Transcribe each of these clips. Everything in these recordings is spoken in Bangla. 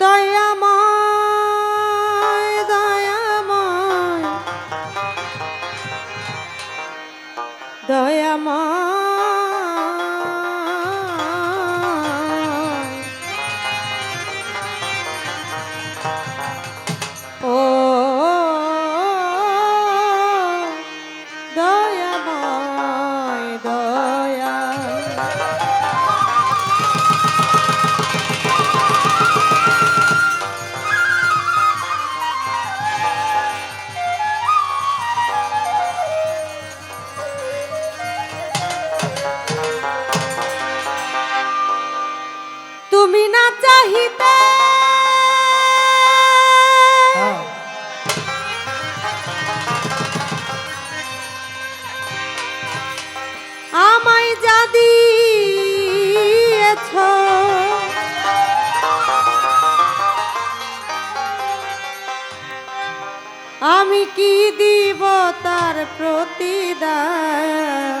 দয়াময় দয়াময় দয়াময়। হ্যাঁ আমায় যা দিয়েছ আমি কি দিব তার প্রতিদান?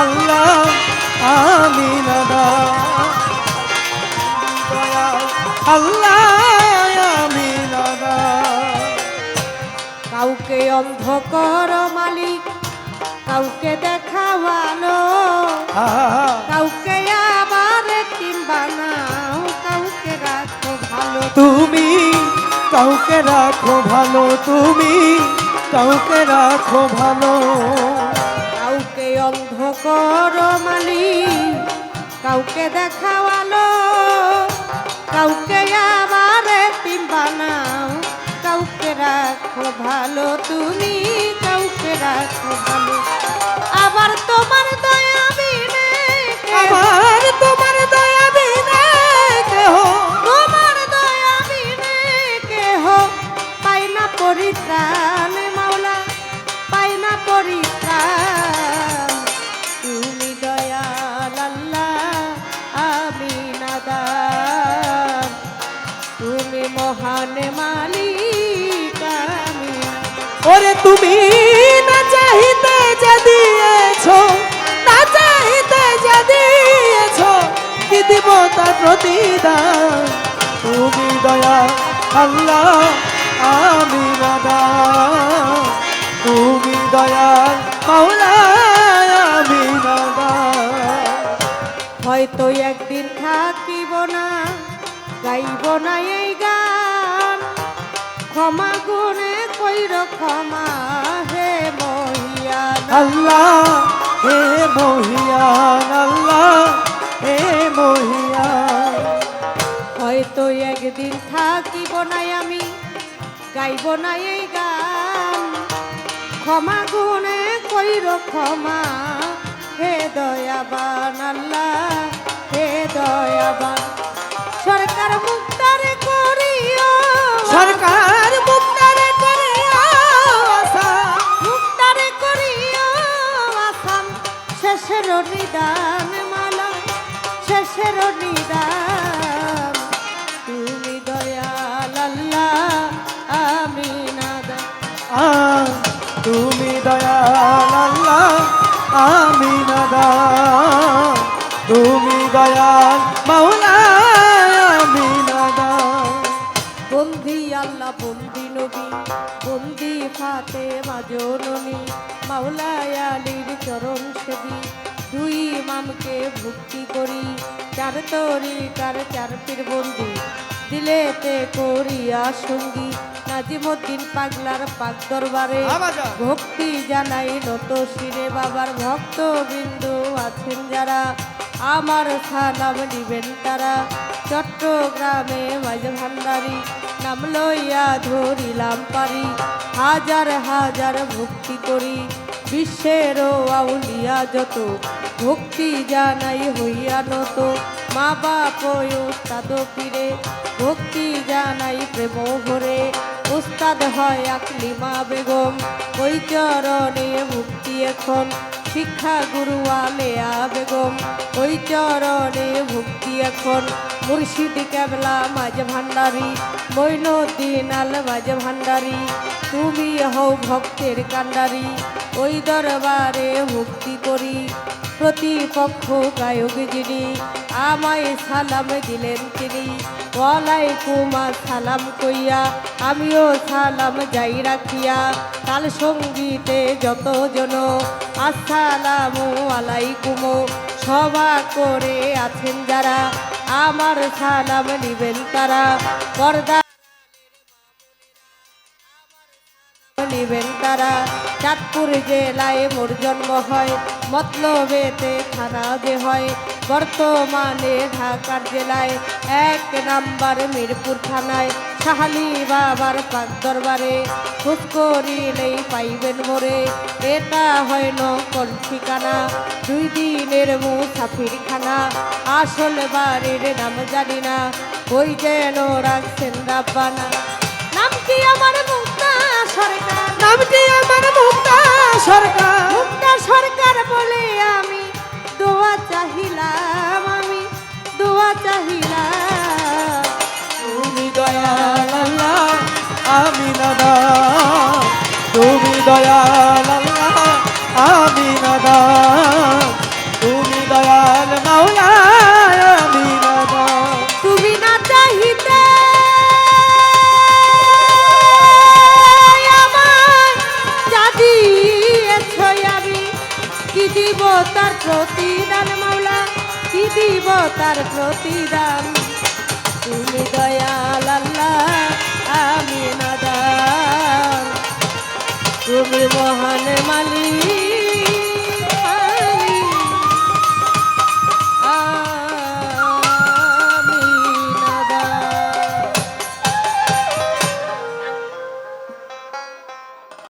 আল্লাহ আমি আল্লাহ আমি কাউকে অন্ধ কর মালিক কাউকে দেখাওয়ানো কাউকে আবার টিম বানাও কাউকে রাখো ভালো। তুমি কাউকে রাখো ভালো তুমি কাউকে রাখো ভালো। কাউকে অন্ধ কর মালিক কাউকে দেখাওয়ালো কাউকে আবার টিম বানাও কাউকে রাখো ভালো। তুমি মহান মালিক ওরে তুমি না চাইতে যা দিয়েছ, না চাইতে যা দিয়েছ, কি দিব তার প্রতিদান? তুমি দয়া, আল্লাহ, আমি দাদা তুমি দয়া মাওলা আমি দাদা হয়তো একদিন থাকিব না, গাইব না ক্ষমা গুণে কইর ক্ষমা হে মহিয়ান আল্লাহ হে মহিয়ান আল্লাহ হে মহিয়ান হয়তো একদিন থাকিব নাই আমি গাইব না এই গান। ক্ষমা গুণে কইর ক্ষমা হে দয়াবান আল্লাহ হে দয়াবান। সরকার মুক্তারে করিও। সরকার তুমি দয়াল আমি নাদা। তুমি দয়াল মাওলা, আমি নাদা। বন্ধিয়া আল্লাহ, বন্দি নবী, বন্দি ফাতে মাজননী মাওলায় আলীর চরণ সেবী। দুই ইমামকে ভক্তি করি, চার তরিকার, চার পীর বন্দি দিলেতে করিয়া সঙ্গী নাজিমুদ্দিন পাগলার পাক দরবারে। ভক্তি জানাই নত শিরে বাবার ভক্ত বিন্দু আছেন যারা। আমার সালাম নিবেন তারা। চট্টগ্রামে মাঝ ভান্ডারি নাম লইয়া ধরিলাম পারি। হাজার হাজার ভক্তি করি। বিশ্বের আউলিয়া যত। ভক্তি জানাই হইয়া নত। মা বাপ পীরে ভক্তি জানাই প্রেম ভরে। উস্তাদ হয় আকলিমা বেগম। ওই চরণে ভক্তি এখন, শিক্ষা গুরু আলেয়া বেগম। ওই চরণে ভক্তি এখন, মুর্শিদ কেবলা মাঝ ভান্ডারি মৈনুদ্দিন আল মাঝ ভান্ডারি। তুমি হও ভক্তের কান্ডারি ওই দরবারে ভক্তি করি। প্রতিপক্ষ গায়ক যিনি, আমায় সালাম দিলেন তিনি। ওয়ালাইকুম সালাম কইয়া, আমিও সালাম যাই রাখিয়া। কাল সঙ্গীতে যত জন আসসালামু আলাইকুম। সভা করে আছেন যারা, আমার সালাম নিবেন তারা। পর্দা নিবেন তারা। চাঁদপুর জেলায় মোর জন্ম হয়, মতলবেতে থানা যে হয়। বর্তমানে ঢাকার জেলায় এক নাম্বার মিরপুর থানায় সাহালি বাবার পাক দরবারে খোঁজ করিলেই পাইবেন মোরে। এটা হয় নকল ঠিকানা, দুই দিনের মুসাফির খানা আসল বাড়ির নাম জানি না, ওই যেন রাখছেন রাব্বানা নাম কি আমার মুক্তা? সরকার দয়াল আল্লাহ আমি নাদান তুমি দয়াল মাওলা আমি তুমি না চাহিতে আমার যা দিয়েছ কি দিব তার প্রতিদান মাওলা কি দিব তার প্রতিদান তুমি দয়াল আল্লাহ আমি নাদান তুমি মহান মালিক।